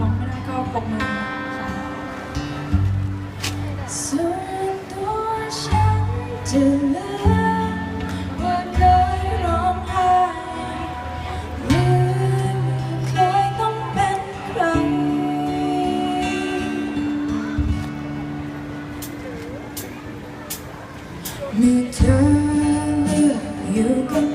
ร้องไม่ได้ก็ปรมือค่ะตัวฉันจะลืมว่าเคยร้องไห้ลืมเคยต้องเป็นใคร เมื่อเธอเลือกอยู่กับ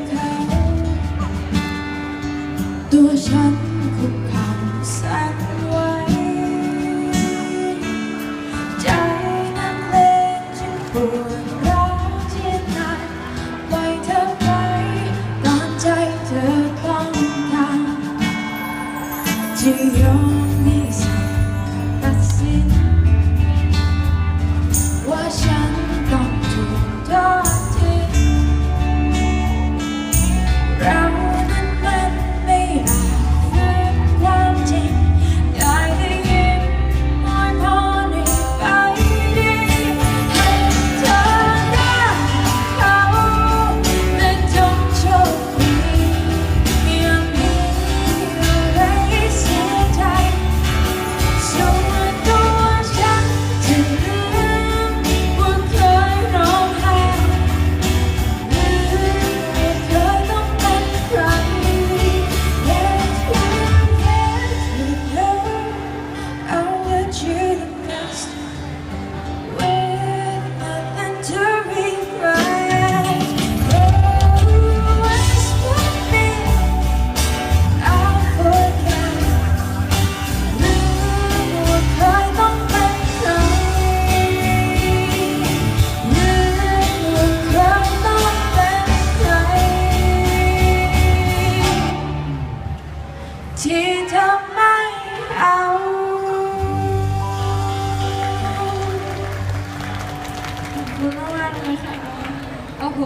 ที่เธอไม่เอา ขอบคุณมากเลยค่ะ โอ้โห